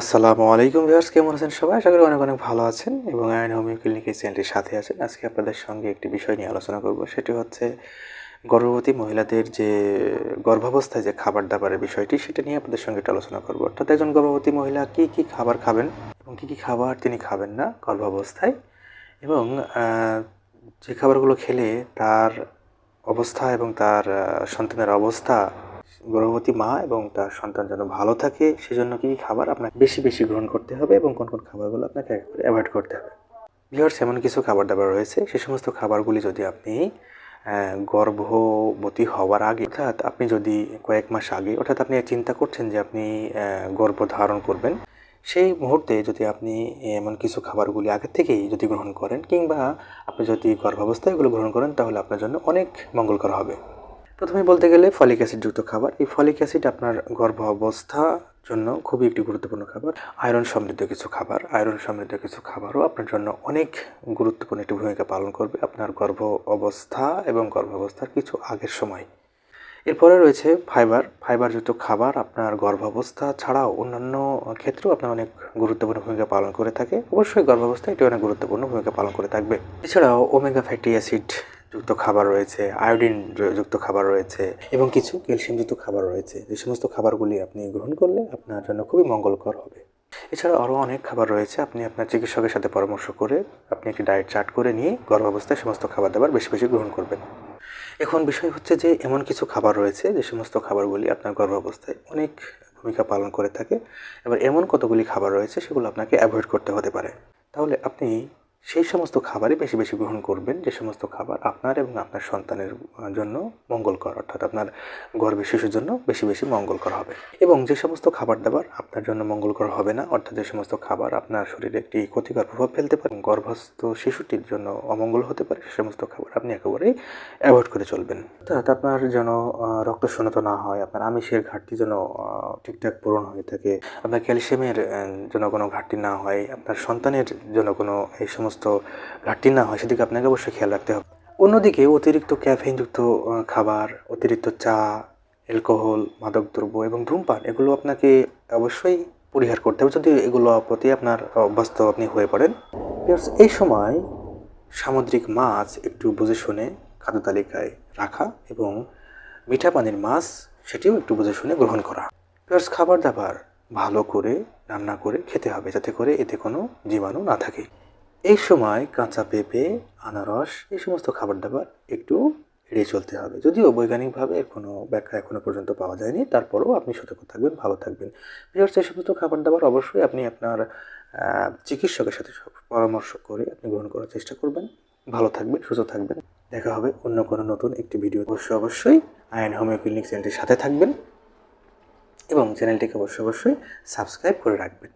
আসসালামু আলাইকুম ভিউয়ার্স, কেমন আছেন সবাই? আশা করি অনেক অনেক ভালো আছেন এবং আইন হোমিও ক্লিনিক এই চ্যানেলটির সাথে আছেন। আজকে আপনাদের সঙ্গে একটি বিষয় নিয়ে আলোচনা করব। সেটি হচ্ছে গর্ভবতী মহিলাদের যে গর্ভাবস্থায় যে খাবার দাবারের বিষয়টি, সেটা নিয়ে আপনাদের সঙ্গে একটু আলোচনা করব। অর্থাৎ একজন গর্ভবতী মহিলা কী কী খাবার খাবেন এবং কী কী খাবার তিনি খাবেন না গর্ভাবস্থায়? এবং যে খাবারগুলো খেলে তার অবস্থা এবং তার সন্তানের অবস্থা গর্ভবতী মা এবং তার সন্তান যেন ভালো থাকে, সেজন্য কী খাবার আপনাকে বেশি বেশি গ্রহণ করতে হবে এবং কোন কোন খাবারগুলো আপনাকে অ্যাভয়েড করতে হবে? ভিওর্স এমন কিছু খাবার দাবার রয়েছে। সে সমস্ত খাবারগুলি যদি আপনি গর্ভবতী হওয়ার আগে, অর্থাৎ আপনি যদি কয়েক মাস আগে, অর্থাৎ আপনি চিন্তা করছেন যে আপনি গর্ভ ধারণ করবেন, সেই মুহূর্তে যদি আপনি এমন কিছু খাবারগুলি আগের থেকেই যদি গ্রহণ করেন কিংবা আপনি যদি গর্ভাবস্থায় এগুলো গ্রহণ করেন, তাহলে আপনার জন্য অনেক মঙ্গলকর হবে। প্রথমে বলতে গেলে ফলিক অ্যাসিডযুক্ত খাবার। এই ফলিক অ্যাসিড আপনার গর্ভ অবস্থা জন্য খুবই একটি গুরুত্বপূর্ণ খাবার। আয়রন সমৃদ্ধ কিছু খাবার। আয়রন সমৃদ্ধ কিছু খাবারও আপনার জন্য অনেক গুরুত্বপূর্ণ একটি ভূমিকা পালন করবে আপনার গর্ভ অবস্থা এবং গর্ভাবস্থার কিছু আগের সময়। এরপরে রয়েছে ফাইবার। ফাইবারযুক্ত খাবার আপনার গর্ভাবস্থা ছাড়াও অন্যান্য ক্ষেত্রেও আপনার অনেক গুরুত্বপূর্ণ ভূমিকা পালন করে থাকে। অবশ্যই গর্ভ গর্ভাবস্থায় এটি অনেক গুরুত্বপূর্ণ ভূমিকা পালন করে থাকবে। এছাড়াও ওমেগা ফ্যাটি অ্যাসিড যুক্ত খাবার রয়েছে, আয়োডিন যুক্ত খাবার রয়েছে এবং কিছু ক্যালসিয়ামযুক্ত খাবার রয়েছে। যে সমস্ত খাবারগুলি আপনি গ্রহণ করলে আপনার জন্য খুবই মঙ্গলকর হবে। এছাড়া আরও অনেক খাবার রয়েছে, আপনি আপনার চিকিৎসকের সাথে পরামর্শ করে আপনি একটি ডায়েট চার্ট করে নিয়ে গর্ভাবস্থায় সমস্ত খাবার দাবার বেশি বেশি গ্রহণ করবেন। এখন বিষয় হচ্ছে যে, এমন কিছু খাবার রয়েছে যে সমস্ত খাবারগুলি আপনার গর্ভাবস্থায় অনেক ভূমিকা পালন করে থাকে। এবার এমন কতগুলি খাবার রয়েছে সেগুলো আপনাকে অ্যাভয়েড করতে হতে পারে। তাহলে আপনি সেই সমস্ত খাবারই বেশি বেশি গ্রহণ করবেন, যে সমস্ত খাবার আপনার এবং আপনার সন্তানের জন্য মঙ্গলকর অর্থাৎ আপনার গর্ভের শিশুর জন্য বেশি বেশি মঙ্গলকর হবে। এবং যে সমস্ত খাবার দাবার আপনার জন্য মঙ্গলকর হবে না, অর্থাৎ যে সমস্ত খাবার আপনার শরীরে একটি ক্ষতিকর প্রভাব ফেলতে পারে গর্ভস্থ শিশুটির জন্য অমঙ্গল হতে পারে, সে সমস্ত খাবার আপনি একেবারেই অ্যাভয়েড করে চলবেন। অর্থাৎ আপনার যেন রক্ত শূন্যতা না হয়, আপনার আমিষের ঘাটতি যেন ঠিকঠাক পূরণ হয়ে থাকে, আপনার ক্যালসিয়ামের যেন কোনো ঘাটতি না হয়, আপনার সন্তানের জন্য কোনো এই সমস্ত ঘাটতি না হয়, সেদিকে আপনাকে অবশ্যই খেয়াল রাখতে হবে। অন্যদিকে অতিরিক্ত ক্যাফেইনযুক্ত খাবার, অতিরিক্ত চা, অ্যালকোহল, মাদকদ্রব্য এবং ধূমপান, এগুলো আপনাকে অবশ্যই পরিহার করতে হবে যদি এগুলো প্রতি আপনার অভ্যস্ত আপনি হয়ে পড়েন। এই সময় সামুদ্রিক মাছ একটু বুঝে শুনে খাদ্য তালিকায় রাখা এবং মিঠা পানির মাছ সেটিও একটু বুঝে শুনে গ্রহণ করা। প্লাস খাবার দাবার ভালো করে রান্না করে খেতে হবে, যাতে করে এতে কোনো জীবাণু না থাকে। এই সময় কাঁচা পেঁপে, আনারস, এই সমস্ত খাবার দাবার একটু এড়িয়ে চলতে হবে। যদিও বৈজ্ঞানিকভাবে কোনো ব্যাখ্যা এখনও পর্যন্ত পাওয়া যায়নি, তারপরেও আপনি সতর্ক থাকবেন, ভালো থাকবেন। বিহার এই সমস্ত খাবার দাবার অবশ্যই আপনি আপনার চিকিৎসকের সাথে পরামর্শ করে আপনি গ্রহণ করার চেষ্টা করবেন। ভালো থাকবেন, সুস্থ থাকবেন। দেখা হবে অন্য কোনো নতুন একটি ভিডিও অবশ্যই অবশ্যই আইন হোমিও ক্লিনিক চ্যানেলটির সাথে থাকবেন এবং চ্যানেলটিকে অবশ্যই অবশ্যই সাবস্ক্রাইব করে রাখবেন।